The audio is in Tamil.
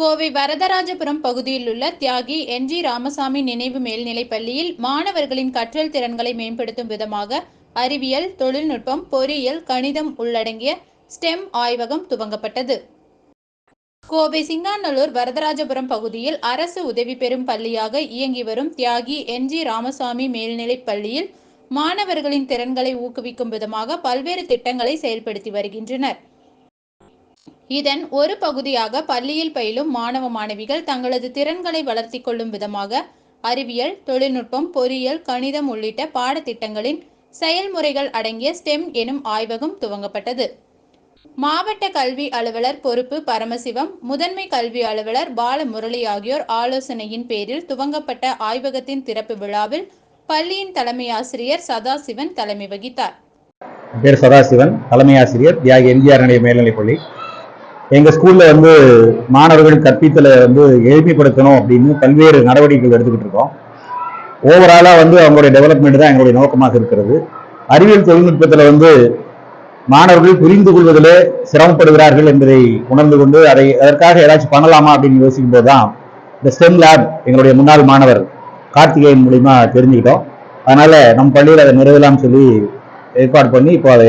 கோவை வரதராஜபுரம் பகுதியில் உள்ள தியாகி என் ஜி ராமசாமி நினைவு மேல்நிலைப் பள்ளியில் மாணவர்களின் கற்றல் திறன்களை மேம்படுத்தும் விதமாக அறிவியல் தொழில்நுட்பம் பொறியியல் கணிதம் உள்ளடங்கிய ஸ்டெம் ஆய்வகம் துவங்கப்பட்டது. கோவை சிங்காநல்லூர் வரதராஜபுரம் பகுதியில் அரசு உதவி பெறும் பள்ளியாக இயங்கி வரும் தியாகி என் ஜி ராமசாமி மேல்நிலைப் பள்ளியில் மாணவர்களின் திறன்களை ஊக்குவிக்கும் விதமாக பல்வேறு திட்டங்களை செயல்படுத்தி வருகின்றனர். இதன் ஒரு பகுதியாக பள்ளியில் பயிலும் மாணவ மாணவிகள் தங்களது திறன்களை வளர்த்தி கொள்ளும் விதமாக அறிவியல் தொழில்நுட்பம் பொறியியல் கணிதம் உள்ளிட்ட பாடத்திட்டங்களின் செயல்முறைகள் அடங்கிய ஸ்டெம் எனும் ஆய்வகம் துவங்கப்பட்டது. மாவட்ட கல்வி அலுவலர் பொறுப்பு பரமசிவம் முதன்மை கல்வி அலுவலர் பாலமுரளி ஆகியோர் ஆலோசனையின் பேரில் துவங்கப்பட்ட ஆய்வகத்தின் திறப்பு விழாவில் பள்ளியின் தலைமை ஆசிரியர் சதாசிவன் தலைமை வகித்தார். பேர் சதாசிவன். தலைமை ஆசிரியர் தியாகி எம்ஜிஆர் நிலைய மேல்நிலைப்பள்ளி எங்கள் ஸ்கூலில் வந்து மாணவர்கள் கற்பித்தலை வந்து எளிமைப்படுத்தணும் அப்படின்னு பல்வேறு நடவடிக்கைகள் எடுத்துக்கிட்டு இருக்கோம். ஓவராலாக வந்து அவங்களுடைய டெவலப்மெண்ட் தான் எங்களுடைய நோக்கமாக இருக்கிறது. அறிவியல் தொழில்நுட்பத்தில் வந்து மாணவர்கள் புரிந்து கொள்வதிலே சிரமப்படுகிறார்கள் என்பதை உணர்ந்து கொண்டு அதை அதற்காக ஏதாச்சும் பண்ணலாமா அப்படின்னு யோசிக்கும் போது தான் இந்த ஸ்டெம் லேப் எங்களுடைய முன்னாள் மாணவர் கார்த்திகேயன் மூலியமா தெரிஞ்சுக்கிட்டோம். அதனால நம் பள்ளியில் அதை நிறுவலாம்னு சொல்லி ஏற்பாடு பண்ணி இப்போ அதை